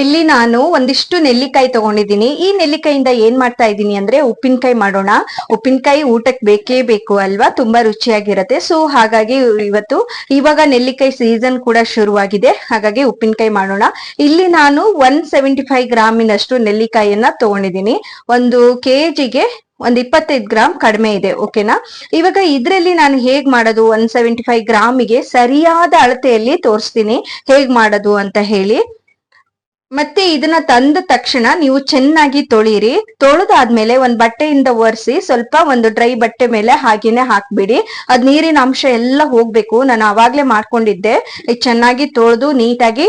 ಇಲ್ಲಿ ನಾನು ಒಂದಿಷ್ಟು ನೆಲ್ಲಿಕಾಯಿ ತಗೊಂಡಿದ್ದೀನಿ. ಈ ನೆಲ್ಲಿಕಾಯಿಂದ ಏನ್ ಮಾಡ್ತಾ ಇದ್ದೀನಿ ಅಂದ್ರೆ ಉಪ್ಪಿನಕಾಯಿ ಮಾಡೋಣ. ಉಪ್ಪಿನಕಾಯಿ ಊಟಕ್ಕೆ ಬೇಕೇ ಬೇಕು ಅಲ್ವಾ? ತುಂಬಾ ರುಚಿಯಾಗಿರತ್ತೆ. ಸೊ ಹಾಗಾಗಿ ಇವತ್ತು ಇವಾಗ ನೆಲ್ಲಿಕಾಯಿ ಸೀಸನ್ ಕೂಡ ಶುರುವಾಗಿದೆ. ಹಾಗಾಗಿ ಉಪ್ಪಿನಕಾಯಿ ಮಾಡೋಣ. ಇಲ್ಲಿ ನಾನು ಒನ್ ಸೆವೆಂಟಿ ಫೈವ್ ಗ್ರಾಮಿನಷ್ಟು ನೆಲ್ಲಿಕಾಯಿಯನ್ನ ತಗೊಂಡಿದ್ದೀನಿ. ಒಂದು ಕೆಜಿಗೆ ಒಂದ್ ಇಪ್ಪತ್ತೈದು ಗ್ರಾಮ್ ಕಡಿಮೆ ಇದೆ ಓಕೆನಾ ಇವಾಗ ಇದ್ರಲ್ಲಿ ನಾನು ಹೇಗ್ ಮಾಡೋದು? ಒನ್ ಸೆವೆಂಟಿ ಫೈವ್ ಗ್ರಾಮಿಗೆ ಸರಿಯಾದ ಅಳತೆಯಲ್ಲಿ ತೋರಿಸ್ತೀನಿ. ಹೇಗ್ ಮಾಡೋದು ಅಂತ ಹೇಳಿ. ಮತ್ತೆ ಇದನ್ನ ತಂದ ತಕ್ಷಣ ನೀವು ಚೆನ್ನಾಗಿ ತೊಳೀರಿ. ತೊಳೆದಾದ್ಮೇಲೆ ಒಂದ್ ಬಟ್ಟೆಯಿಂದ ಒರೆಸಿ ಸ್ವಲ್ಪ ಒಂದು ಡ್ರೈ ಬಟ್ಟೆ ಮೇಲೆ ಹಾಗೇನೆ ಹಾಕ್ಬಿಡಿ. ಅದ್ ನೀರಿನ ಅಂಶ ಎಲ್ಲ ಹೋಗ್ಬೇಕು. ನಾನು ಅವಾಗ್ಲೇ ಮಾಡ್ಕೊಂಡಿದ್ದೆ. ಚೆನ್ನಾಗಿ ತೊಳೆದು ನೀಟಾಗಿ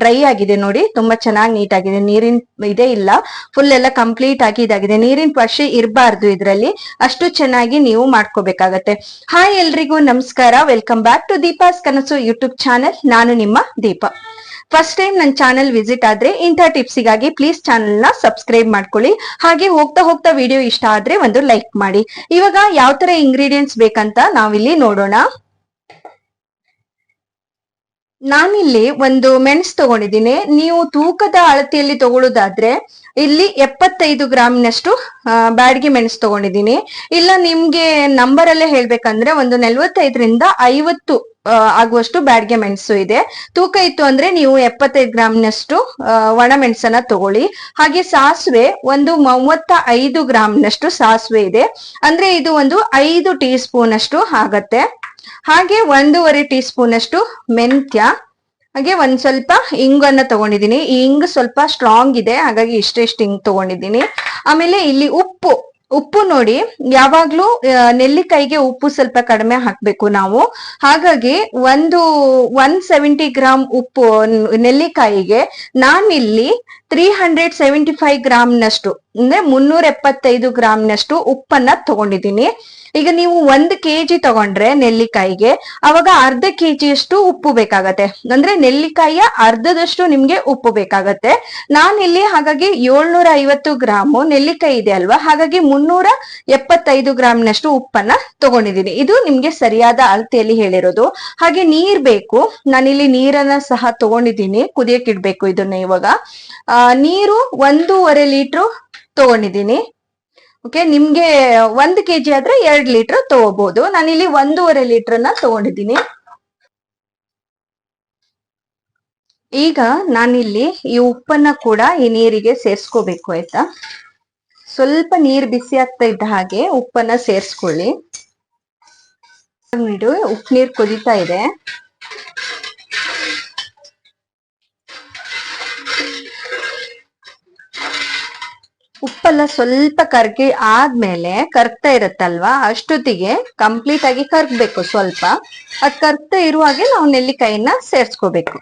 ಡ್ರೈ ಆಗಿದೆ ನೋಡಿ. ತುಂಬಾ ಚೆನ್ನಾಗಿ ನೀಟ್ ಆಗಿದೆ ನೀರಿನ ಇದೇ ಇಲ್ಲ. ಫುಲ್ ಎಲ್ಲ ಕಂಪ್ಲೀಟ್ ಆಗಿ ಇದಾಗಿದೆ. ನೀರಿನ ಪಶೆ ಇರಬಾರ್ದು ಇದ್ರಲ್ಲಿ. ಅಷ್ಟು ಚೆನ್ನಾಗಿ ನೀವು ಮಾಡ್ಕೋಬೇಕಾಗತ್ತೆ. ಹಾಯ್ ಎಲ್ರಿಗೂ ನಮಸ್ಕಾರ. ವೆಲ್ಕಮ್ ಬ್ಯಾಕ್ ಟು ದೀಪಾಸ್ ಕನಸು ಯೂಟ್ಯೂಬ್ ಚಾನೆಲ್ ನಾನು ನಿಮ್ಮ ದೀಪ. ಫಸ್ಟ್ ಟೈಮ್ ನನ್ನ ಚಾನೆಲ್ ವಿಸಿಟ್ ಆದ್ರೆ ಇಂಥ ಟಿಪ್ಸ್ಗಾಗಿ ಪ್ಲೀಸ್ ಚಾನೆಲ್ನ ಸಬ್ಸ್ಕ್ರೈಬ್ ಮಾಡ್ಕೊಳ್ಳಿ. ಹಾಗೆ ಹೋಗ್ತಾ ಹೋಗ್ತಾ ವಿಡಿಯೋ ಇಷ್ಟ ಆದ್ರೆ ಒಂದು ಲೈಕ್ ಮಾಡಿ. ಇವಾಗ ಯಾವ ತರ ಇಂಗ್ರೀಡಿಯೆಂಟ್ಸ್ ಬೇಕಂತ ನಾವಿಲ್ಲಿ ನೋಡೋಣ. ನಾನಿಲ್ಲಿ ಒಂದು ಮೆಣಸು ತಗೊಂಡಿದ್ದೀನಿ. ನೀವು ತೂಕದ ಅಳತೆಯಲ್ಲಿ ತಗೊಳ್ಳೋದಾದ್ರೆ ಇಲ್ಲಿ ಎಪ್ಪತ್ತೈದು ಗ್ರಾಮ್ನಷ್ಟು ಬ್ಯಾಡ್ಗೆ ಮೆಣಸು ತಗೊಂಡಿದ್ದೀನಿ. ಇಲ್ಲ ನಿಮ್ಗೆ ನಂಬರ್ ಅಲ್ಲೇ ಹೇಳ್ಬೇಕಂದ್ರೆ ಒಂದು ನಲ್ವತ್ತೈದರಿಂದ ಐವತ್ತು ಆಗುವಷ್ಟು ಬ್ಯಾಡ್ಗೆ ಮೆಣಸು ಇದೆ. ತೂಕ ಇತ್ತು ಅಂದ್ರೆ ನೀವು ಎಪ್ಪತ್ತೈದು ಗ್ರಾಮ್ನಷ್ಟು ಒಣ ಮೆಣಸನ್ನ ತಗೊಳ್ಳಿ. ಹಾಗೆ ಸಾಸಿವೆ ಒಂದು ಮೂವತ್ತ ಐದು ಗ್ರಾಮ್ನಷ್ಟು ಸಾಸಿವೆ ಇದೆ. ಅಂದ್ರೆ ಇದು ಒಂದು ಐದು ಟೀ ಸ್ಪೂನ್ ಅಷ್ಟು ಆಗತ್ತೆ. ಹಾಗೆ ಒಂದೂವರೆ ಟೀ ಸ್ಪೂನ್ ಅಷ್ಟು ಮೆಂತ್ಯ, ಹಾಗೆ ಒಂದ್ ಸ್ವಲ್ಪ ಇಂಗನ್ನ ತಗೊಂಡಿದ್ದೀನಿ. ಈ ಇಂಗ್ ಸ್ವಲ್ಪ ಸ್ಟ್ರಾಂಗ್ ಇದೆ, ಹಾಗಾಗಿ ಇಷ್ಟೆಷ್ಟು ಇಂಗ್ ತಗೊಂಡಿದ್ದೀನಿ. ಆಮೇಲೆ ಇಲ್ಲಿ ಉಪ್ಪು ಉಪ್ಪು ನೋಡಿ, ಯಾವಾಗ್ಲೂ ನೆಲ್ಲಿಕಾಯಿಗೆ ಉಪ್ಪು ಸ್ವಲ್ಪ ಕಡಿಮೆ ಹಾಕ್ಬೇಕು ನಾವು. ಹಾಗಾಗಿ ಒಂದು ಒನ್ ಸೆವೆಂಟಿ ಗ್ರಾಮ್ ಉಪ್ಪು, ನೆಲ್ಲಿಕಾಯಿಗೆ ನಾನಿಲ್ಲಿ ತ್ರೀ ಹಂಡ್ರೆಡ್ ಸೆವೆಂಟಿ ಫೈವ್ ಗ್ರಾಮ್ನಷ್ಟು ಅಂದ್ರೆ ಮುನ್ನೂರ ಎಪ್ಪತ್ತೈದು ಗ್ರಾಮ್ನಷ್ಟು ಉಪ್ಪನ್ನ ತಗೊಂಡಿದ್ದೀನಿ. ಈಗ ನೀವು ಒಂದು ಕೆಜಿ ತಗೊಂಡ್ರೆ ನೆಲ್ಲಿಕಾಯಿಗೆ ಅವಾಗ ಅರ್ಧ ಕೆಜಿಯಷ್ಟು ಉಪ್ಪು ಬೇಕಾಗತ್ತೆ. ಅಂದ್ರೆ ನೆಲ್ಲಿಕಾಯಿಯ ಅರ್ಧದಷ್ಟು ನಿಮ್ಗೆ ಉಪ್ಪು ಬೇಕಾಗತ್ತೆ. ನಾನಿಲ್ಲಿ ಹಾಗಾಗಿ ಏಳ್ನೂರ ಐವತ್ತು ಗ್ರಾಮು ನೆಲ್ಲಿಕಾಯಿ ಇದೆ ಅಲ್ವಾ? ಹಾಗಾಗಿ ಮುನ್ನೂರ ಎಪ್ಪತ್ತೈದು ಗ್ರಾಮ್ನಷ್ಟು ಉಪ್ಪನ್ನ ತಗೊಂಡಿದ್ದೀನಿ. ಇದು ನಿಮ್ಗೆ ಸರಿಯಾದ ಅಳತೆಯಲ್ಲಿ ಹೇಳಿರೋದು. ಹಾಗೆ ನೀರ್ ಬೇಕು. ನಾನಿಲ್ಲಿ ನೀರನ್ನ ಸಹ ತಗೊಂಡಿದ್ದೀನಿ. ಕುದಿಯಕ್ಕಿಡ್ಬೇಕು ಇದನ್ನ ಇವಾಗ. ಆ, ನೀರು ಒಂದೂವರೆ ಲೀಟ್ರು ತಗೊಂಡಿದ್ದೀನಿ. ಓಕೆ ನಿಮ್ಗೆ ಒಂದ್ ಕೆಜಿ ಆದ್ರೆ ಎರಡ್ ಲೀಟರ್ ತಗೋಬಹುದು ಇಲ್ಲಿ ಒಂದೂವರೆ ಲೀಟರ್ನ ತಗೊಂಡಿದ್ದೀನಿ. ಈಗ ನಾನಿಲ್ಲಿ ಈ ಉಪ್ಪನ್ನ ಕೂಡ ಈ ನೀರಿಗೆ ಸೇರ್ಸ್ಕೋಬೇಕು, ಆಯ್ತಾ? ಸ್ವಲ್ಪ ನೀರ್ ಬಿಸಿ ಆಗ್ತಾ ಇದ್ದ ಹಾಗೆ ಉಪ್ಪನ್ನ ಸೇರ್ಸ್ಕೊಳ್ಳಿ. ಉಪ್ಪು ನೀರ್ ಕುದೀತಾ ಇದೆ. ಉಪ್ಪೆಲ್ಲ ಸ್ವಲ್ಪ ಕರ್ಗಿ ಆದ್ಮೇಲೆ ಕರ್ಗ್ತಾ ಇರತ್ತಲ್ವಾ, ಅಷ್ಟೊತ್ತಿಗೆ ಕಂಪ್ಲೀಟ್ ಆಗಿ ಕರ್ಗ್ಬೇಕು ಸ್ವಲ್ಪ. ಅದ್ ಕರ್ಗ್ತಾ ಇರುವಾಗೆ ನಾವು ನೆಲ್ಲಿಕಾಯಿನ ಸೇರ್ಸ್ಕೋಬೇಕು.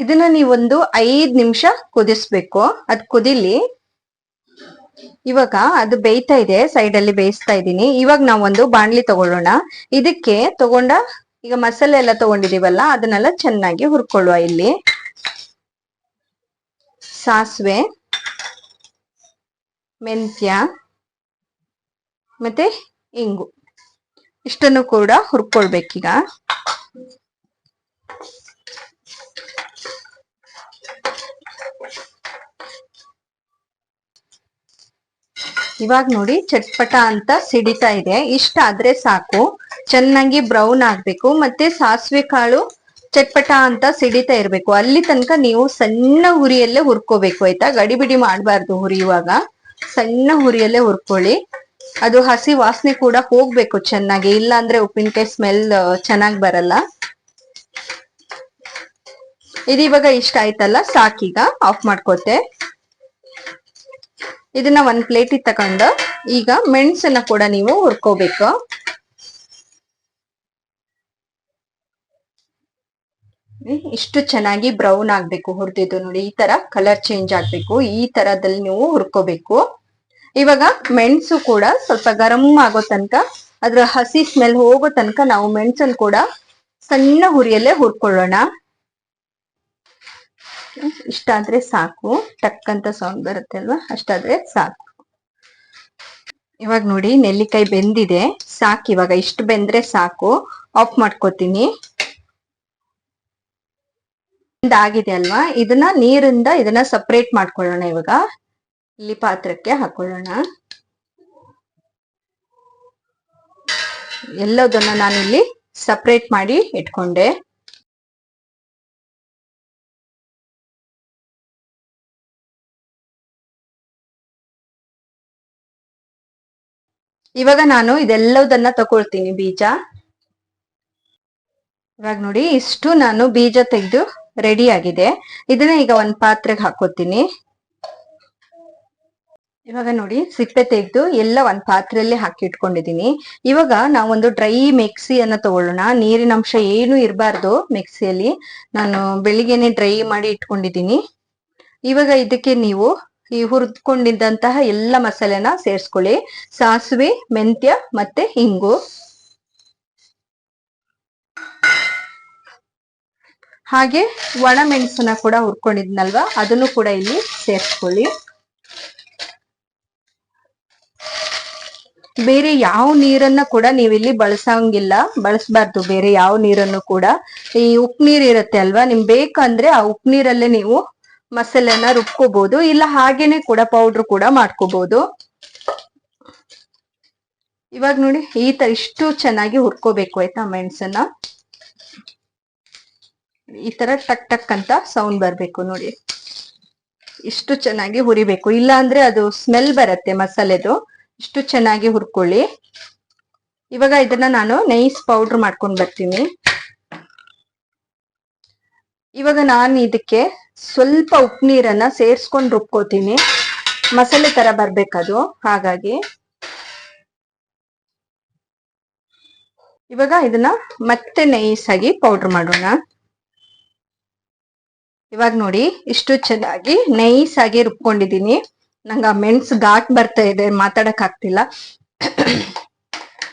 ಇದನ್ನ ನೀವೊಂದು ಐದ್ ನಿಮಿಷ ಕುದಿಸ್ಬೇಕು. ಅದ್ ಕುದಿಲಿ, ಇವಾಗ ಅದು ಬೇಯ್ತಾ ಇದೆ ಸೈಡ್ ಅಲ್ಲಿ ಬೇಯಿಸ್ತಾ ಇದ್ದೀನಿ. ಇವಾಗ ನಾವೊಂದು ಬಾಣ್ಲಿ ತಗೊಳ್ಳೋಣ. ಇದಕ್ಕೆ ತಗೊಂಡ ಈಗ ಮಸಾಲೆ ಎಲ್ಲ ತಗೊಂಡಿದೀವಲ್ಲ, ಅದನ್ನೆಲ್ಲ ಚೆನ್ನಾಗಿ ಹುರ್ಕೊಳ್ಳುವ ಇಲ್ಲಿ. ಸಾಸಿವೆ, ಮೆಂತ್ಯ, ಮತ್ತೆ ಇಂಗು. ಇಷ್ಟನ್ನು ಕೂಡ ಹುರ್ಕೊಳ್ಬೇಕೀಗ. ಇವಾಗ ನೋಡಿ ಚಟ್ಪಟ ಅಂತ ಸಿಡಿತಾ ಇದೆ. ಇಷ್ಟ ಆದ್ರೆ ಸಾಕು. ಚೆನ್ನಾಗಿ ಬ್ರೌನ್ ಆಗ್ಬೇಕು ಮತ್ತೆ ಸಾಸಿವೆ ಕಾಳು ಚಟ್ಪಟ ಅಂತ ಸಿಡಿತಾ ಇರ್ಬೇಕು. ಅಲ್ಲಿ ತನಕ ನೀವು ಸಣ್ಣ ಹುರಿಯಲ್ಲೇ ಹುರ್ಕೋಬೇಕು, ಆಯ್ತಾ? ಗಡಿಬಿಡಿ ಮಾಡಬಾರ್ದು ಹುರಿಯುವಾಗ. ಸಣ್ಣ ಹುರಿಯಲ್ಲೇ ಹುರ್ಕೊಳ್ಳಿ. ಅದು ಹಸಿ ವಾಸನೆ ಕೂಡ ಹೋಗ್ಬೇಕು ಚೆನ್ನಾಗಿ. ಇಲ್ಲ ಅಂದ್ರೆ ಉಪ್ಪಿನಕಾಯಿ ಸ್ಮೆಲ್ ಚೆನ್ನಾಗಿ ಬರಲ್ಲ. ಇದು ಇಷ್ಟ ಆಯ್ತಲ್ಲ? ಸಾಕೀಗ ಆಫ್ ಮಾಡ್ಕೋತೆ ಇದನ್ನ ಒಂದ್ ಪ್ಲೇಟಿಗೆ ತಕೊಂಡು ಈಗ ಮೆಣಸನ್ನ ಕೂಡ ನೀವು ಹುರ್ಕೋಬೇಕು. ಇಷ್ಟು ಚೆನ್ನಾಗಿ ಬ್ರೌನ್ ಆಗ್ಬೇಕು, ಹುರಿದಿದ್ದು ನೋಡಿ, ಈ ತರ ಕಲರ್ ಚೇಂಜ್ ಆಗ್ಬೇಕು, ಈ ತರದಲ್ಲಿ ನೀವು ಹುರ್ಕೋಬೇಕು. ಇವಾಗ ಮೆಣಸು ಕೂಡ ಸ್ವಲ್ಪ ಗರಂ ಆಗೋ ತನಕ, ಅದ್ರ ಹಸಿ ಸ್ಮೆಲ್ ಹೋಗೋ ತನಕ ನಾವು ಮೆಣಸನ್ನು ಕೂಡ ಸಣ್ಣ ಹುರಿಯಲ್ಲೇ ಹುರ್ಕೊಳ್ಳೋಣ. ಇಷ್ಟಾದ್ರೆ ಸಾಕು ಟಕ್ ಅಂತ ಸೌಂಡ್ ಬರುತ್ತೆ ಅಲ್ವಾ? ಅಷ್ಟಾದ್ರೆ ಸಾಕು. ಇವಾಗ ನೋಡಿ, ನೆಲ್ಲಿಕಾಯಿ ಬೆಂದಿದೆ, ಸಾಕು ಇವಾಗ, ಇಷ್ಟು ಬೆಂದ್ರೆ ಸಾಕು. ಆಫ್ ಮಾಡ್ಕೋತೀನಿ. ಆಗಿದೆ ಅಲ್ವಾ? ಇದನ್ನ ನೀರಿಂದ ಇದನ್ನ ಸಪರೇಟ್ ಮಾಡ್ಕೊಳ್ಳೋಣ ಇವಾಗ. ಇಲ್ಲಿ ಪಾತ್ರಕ್ಕೆ ಹಾಕೊಳ್ಳೋಣ. ಎಲ್ಲದನ್ನ ನಾನಿಲ್ಲಿ ಸಪರೇಟ್ ಮಾಡಿ ಇಟ್ಕೊಂಡೆ. ಇವಾಗ ನಾನು ಇದೆಲ್ಲದನ್ನ ತಗೊಳ್ತೀನಿ ಬೀಜ. ಇವಾಗ ನೋಡಿ, ಇಷ್ಟು ನಾನು ಬೀಜ ತೆಗೆದು ರೆಡಿ ಆಗಿದೆ. ಇದನ್ನ ಈಗ ಒಂದ್ ಪಾತ್ರೆಗೆ ಹಾಕೋತೀನಿ. ಇವಾಗ ನೋಡಿ, ಸಿಪ್ಪೆ ತೆಗೆದು ಎಲ್ಲ ಒಂದ್ ಪಾತ್ರೆಯಲ್ಲಿ ಹಾಕಿ ಇಟ್ಕೊಂಡಿದೀನಿ ಇವಾಗ ನಾವೊಂದು ಡ್ರೈ ಮಿಕ್ಸಿಯನ್ನ ತಗೊಳ್ಳೋಣ. ನೀರಿನ ಅಂಶ ಏನು ಇರಬಾರ್ದು ಮಿಕ್ಸಿಯಲ್ಲಿ. ನಾನು ಬೆಳಿಗ್ಗೆನೆ ಡ್ರೈ ಮಾಡಿ ಇಟ್ಕೊಂಡಿದೀನಿ ಇವಾಗ ಇದಕ್ಕೆ ನೀವು ಈ ಹುರಿದ್ಕೊಂಡಿದ್ದಂತಹ ಎಲ್ಲ ಮಸಾಲೆನ ಸೇರಿಸ್ಕೊಳ್ಳಿ. ಸಾಸಿವೆ, ಮೆಂತ್ಯ ಮತ್ತೆ ಹಿಂಗು ಹಾಗೆ ಒಣ ಮೆಣಸನ್ನ ಕೂಡ ಹುರ್ಕೊಂಡಿದ್ನಲ್ವಾ? ಅದನ್ನು ಕೂಡ ಇಲ್ಲಿ ಸೇರಿಸ್ಕೊಳ್ಳಿ. ಬೇರೆ ಯಾವ ನೀರನ್ನ ಕೂಡ ನೀವಿಲ್ಲಿ ಬಳಸಂಗಿಲ್ಲ. ಬಳಸಬಾರ್ದು. ಬೇರೆ ಯಾವ ನೀರನ್ನು ಕೂಡ. ಈ ಉಪ್ಪು ನೀರ್ ಇರುತ್ತೆ ಅಲ್ವಾ? ನಿಮ್ ಬೇಕಂದ್ರೆ ಆ ಉಪ್ಪು ನೀರಲ್ಲೇ ನೀವು ಮಸಾಲೆನ ರುಬ್ಕೋಬಹುದು ಇಲ್ಲ ಹಾಗೇನೆ ಕೂಡ ಪೌಡರ್ ಕೂಡ ಮಾಡ್ಕೋಬಹುದು ಇವಾಗ ನೋಡಿ, ಈ ತರ ಇಷ್ಟು ಚೆನ್ನಾಗಿ ಹುರ್ಕೋಬೇಕು ಆಯ್ತಾ ಮೆಣಸನ್ನ? ಈ ತರ ಟಕ್ ಟಕ್ ಅಂತ ಸೌಂಡ್ ಬರ್ಬೇಕು ನೋಡಿ. ಇಷ್ಟು ಚೆನ್ನಾಗಿ ಹುರಿಬೇಕು. ಇಲ್ಲ ಅಂದ್ರೆ ಅದು ಸ್ಮೆಲ್ ಬರುತ್ತೆ ಮಸಾಲೆದು. ಇಷ್ಟು ಚೆನ್ನಾಗಿ ಹುರ್ಕೊಳ್ಳಿ. ಇವಾಗ ಇದನ್ನ ನಾನು ನೈಸ್ ಪೌಡರ್ ಮಾಡ್ಕೊಂಡ್ ಬರ್ತೀನಿ. ಇವಾಗ ನಾನು ಇದಕ್ಕೆ ಸ್ವಲ್ಪ ಉಪ್ಪು ನೀರನ್ನ ಸೇರ್ಸ್ಕೊಂಡು ರುಬ್ಕೋತೀನಿ. ಮಸಾಲೆ ತರ ಬರ್ಬೇಕದು. ಹಾಗಾಗಿ ಇವಾಗ ಇದನ್ನ ಮತ್ತೆ ನೈಸ್ ಆಗಿ ಪೌಡರ್ ಮಾಡೋಣ. ಇವಾಗ ನೋಡಿ, ಇಷ್ಟು ಚೆನ್ನಾಗಿ ನೈಸ್ ಆಗಿ ರುಬ್ಕೊಂಡಿದೀನಿ ನಂಗೆ ಆ ಮೆಣಸು ಘಾಟ್ ಬರ್ತಾ ಇದೆ, ಮಾತಾಡಕ್ ಆಗ್ತಿಲ್ಲ.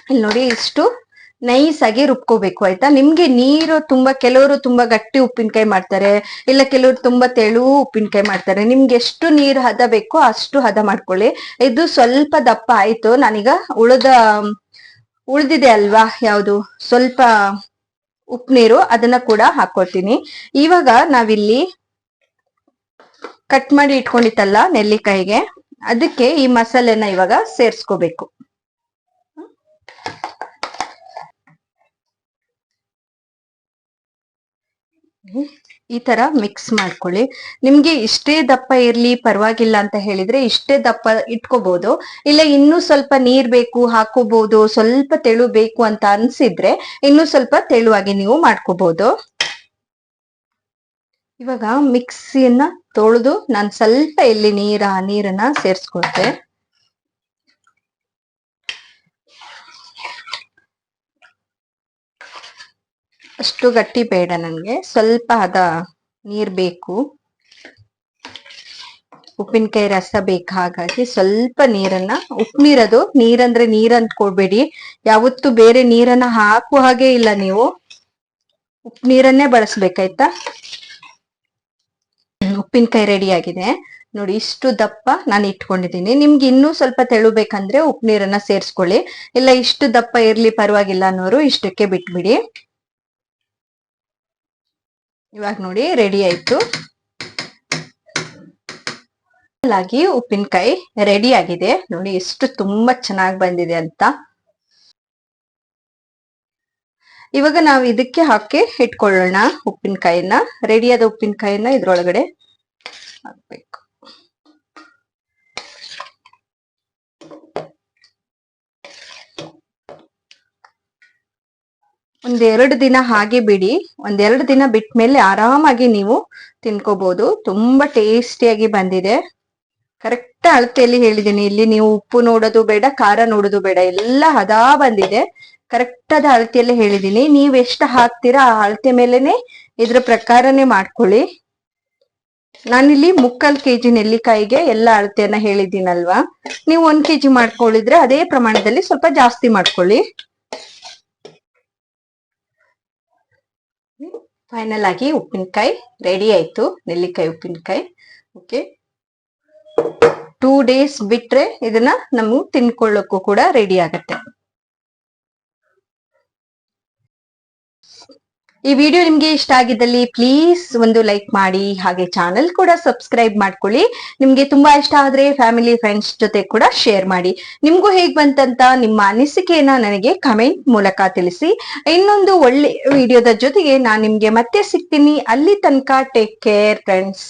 ಇಲ್ಲಿ ನೋಡಿ, ಇಷ್ಟು ನೈಸ್ ಆಗಿ ರುಬ್ಕೋಬೇಕು, ಆಯ್ತಾ? ನಿಮ್ಗೆ ನೀರು ತುಂಬಾ, ಕೆಲವರು ತುಂಬಾ ಗಟ್ಟಿ ಉಪ್ಪಿನಕಾಯಿ ಮಾಡ್ತಾರೆ, ಇಲ್ಲ ಕೆಲವರು ತುಂಬಾ ತೆಳು ಉಪ್ಪಿನಕಾಯಿ ಮಾಡ್ತಾರೆ. ನಿಮ್ಗೆ ಎಷ್ಟು ನೀರು ಹದ ಬೇಕೋ ಅಷ್ಟು ಹದ ಮಾಡ್ಕೊಳ್ಳಿ. ಇದು ಸ್ವಲ್ಪ ದಪ್ಪ ಆಯ್ತು, ನಾನೀಗ ಉಳಿದ, ಉಳ್ದಿದೆ ಅಲ್ವಾ? ಯಾವುದು? ಸ್ವಲ್ಪ ಉಪ್ಪು ನೀರು ಅದನ್ನ ಕೂಡ ಹಾಕೋತೀನಿ ಇವಾಗ ನಾವಿಲ್ಲಿ ಕಟ್ ಮಾಡಿ ಇಟ್ಕೊಂಡಿತ್ತಲ್ಲ ನೆಲ್ಲಿಕಾಯಿಗೆ, ಅದಕ್ಕೆ ಈ ಮಸಾಲೆನ ಇವಾಗ ಸೇರ್ಸ್ಕೋಬೇಕು. ಈ ತರ ಮಿಕ್ಸ್ ಮಾಡ್ಕೊಳ್ಳಿ. ನಿಮ್ಗೆ ಇಷ್ಟೇ ದಪ್ಪ ಇರ್ಲಿ, ಪರವಾಗಿಲ್ಲ ಅಂತ ಹೇಳಿದ್ರೆ ಇಷ್ಟೇ ದಪ್ಪ ಇಟ್ಕೋಬಹುದು ಇಲ್ಲ ಇನ್ನೂ ಸ್ವಲ್ಪ ನೀರ್ ಬೇಕು ಹಾಕೋಬಹುದು ಸ್ವಲ್ಪ ತೆಳು ಬೇಕು ಅಂತ ಅನ್ಸಿದ್ರೆ ಇನ್ನೂ ಸ್ವಲ್ಪ ತೆಳುವಾಗಿ ನೀವು ಮಾಡ್ಕೋಬಹುದು ಇವಾಗ ಮಿಕ್ಸಿಯನ್ನ ತೊಳೆದು ನಾನು ಸ್ವಲ್ಪ ಇಲ್ಲಿ ನೀರ, ನೀರನ್ನ ಸೇರಿಸ್ಕೊಳ್ತೆ. ಅಷ್ಟು ಗಟ್ಟಿ ಬೇಡ ನನಗೆ. ಸ್ವಲ್ಪ ಅದ ನೀರ್ ಬೇಕು. ಉಪ್ಪಿನಕಾಯಿ ರಸ ಬೇಕು. ಹಾಗಾಗಿ ಸ್ವಲ್ಪ ನೀರನ್ನ ಉಪ್ಪು ನೀರದು ನೀರಂದ್ರೆ ನೀರಂತ ಕೊಡ್ಬೇಡಿ. ಯಾವತ್ತು ಬೇರೆ ನೀರನ್ನ ಹಾಕುವ ಹಾಗೆ ಇಲ್ಲ ನೀವು. ಉಪ್ಪು ನೀರನ್ನೇ ಬಳಸ್ಬೇಕಾಯ್ತಾ ಉಪ್ಪಿನಕಾಯಿ ರೆಡಿ ಆಗಿದೆ. ನೋಡಿ, ಇಷ್ಟು ದಪ್ಪ ನಾನು ಇಟ್ಕೊಂಡಿದ್ದೀನಿ. ನಿಮ್ಗೆ ಇನ್ನೂ ಸ್ವಲ್ಪ ತೆಳುಬೇಕಂದ್ರೆ ಉಪ್ಪು ನೀರನ್ನ ಸೇರಿಸ್ಕೊಳ್ಳಿ. ಇಲ್ಲ, ಇಷ್ಟು ದಪ್ಪ ಇರ್ಲಿ ಪರವಾಗಿಲ್ಲ ಅನ್ನೋರು ಇಷ್ಟಕ್ಕೆ ಬಿಟ್ಬಿಡಿ. ಇವಾಗ ನೋಡಿ ರೆಡಿ ಆಯ್ತು. ಆಗಿ ಉಪ್ಪಿನಕಾಯಿ ರೆಡಿ ಆಗಿದೆ. ನೋಡಿ ಎಷ್ಟು ತುಂಬಾ ಚೆನ್ನಾಗಿ ಬಂದಿದೆ ಅಂತ. ಇವಾಗ ನಾವು ಇದಕ್ಕೆ ಹಾಕಿ ಇಟ್ಕೊಳ್ಳೋಣ ಉಪ್ಪಿನಕಾಯಿನ. ರೆಡಿಯಾದ ಉಪ್ಪಿನಕಾಯಿನ ಇದ್ರೊಳಗಡೆ ಹಾಕ್ಬೇಕು. ಒಂದೆರಡು ದಿನ ಹಾಗೆ ಬಿಡಿ. ಒಂದೆರಡು ದಿನ ಬಿಟ್ಟ ಮೇಲೆ ಆರಾಮಾಗಿ ನೀವು ತಿನ್ಕೋಬಹುದು ತುಂಬಾ ಟೇಸ್ಟಿಯಾಗಿ ಬಂದಿದೆ. ಕರೆಕ್ಟ್ ಅಳತೆಯಲ್ಲಿ ಹೇಳಿದ್ದೀನಿ. ಇಲ್ಲಿ ನೀವು ಉಪ್ಪು ನೋಡೋದು ಬೇಡ, ಖಾರ ನೋಡೋದು ಬೇಡ. ಎಲ್ಲ ಹದಾ ಬಂದಿದೆ. ಕರೆಕ್ಟ್ ಆದ ಅಳತೆಯಲ್ಲಿ ಹೇಳಿದ್ದೀನಿ. ನೀವ್ ಎಷ್ಟು ಹಾಕ್ತೀರಾ ಆ ಅಳತೆ ಮೇಲೆನೆ ಇದ್ರ ಪ್ರಕಾರನೇ ಮಾಡ್ಕೊಳ್ಳಿ. ನಾನಿಲ್ಲಿ ಮುಕ್ಕಾಲ್ ಕೆಜಿ ನೆಲ್ಲಿಕಾಯಿಗೆ ಎಲ್ಲ ಅಳತೆಯನ್ನ ಹೇಳಿದ್ದೀನಲ್ವಾ? ನೀವು ಒಂದ್ ಕೆಜಿ ಮಾಡ್ಕೊಳ್ಳಿದ್ರೆ ಅದೇ ಪ್ರಮಾಣದಲ್ಲಿ ಸ್ವಲ್ಪ ಜಾಸ್ತಿ ಮಾಡ್ಕೊಳ್ಳಿ. ಫೈನಲ್ ಆಗಿ ಉಪ್ಪಿನಕಾಯಿ ರೆಡಿ ಆಯ್ತು. ನೆಲ್ಲಿಕಾಯಿ ಉಪ್ಪಿನಕಾಯಿ ಓಕೆ ಟೂ ಡೇಸ್ ಬಿಟ್ರೆ ಇದನ್ನ ನಮಗೆ ತಿನ್ಕೊಳ್ಳೋಕ್ಕೂ ಕೂಡ ರೆಡಿ ಆಗತ್ತೆ. ಈ ವಿಡಿಯೋ ನಿಮ್ಗೆ ಇಷ್ಟ ಆಗಿದ್ದಲ್ಲಿ ಪ್ಲೀಸ್ ಒಂದು ಲೈಕ್ ಮಾಡಿ, ಹಾಗೆ ಚಾನೆಲ್ ಕೂಡ ಸಬ್ಸ್ಕ್ರೈಬ್ ಮಾಡ್ಕೊಳ್ಳಿ. ನಿಮ್ಗೆ ತುಂಬಾ ಇಷ್ಟ ಆದ್ರೆ ಫ್ಯಾಮಿಲಿ ಫ್ರೆಂಡ್ಸ್ ಜೊತೆ ಕೂಡ ಶೇರ್ ಮಾಡಿ. ನಿಮ್ಗೂ ಹೇಗ್ ಬಂತಂತ ನಿಮ್ಮ ಅನಿಸಿಕೆಯನ್ನ ನನಗೆ ಕಮೆಂಟ್ ಮೂಲಕ ತಿಳಿಸಿ. ಇನ್ನೊಂದು ಒಳ್ಳೆ ವಿಡಿಯೋದ ಜೊತೆಗೆ ನಾನ್ ನಿಮ್ಗೆ ಮತ್ತೆ ಸಿಗ್ತೀನಿ. ಅಲ್ಲಿ ತನಕ ಟೇಕ್ ಕೇರ್ ಫ್ರೆಂಡ್ಸ್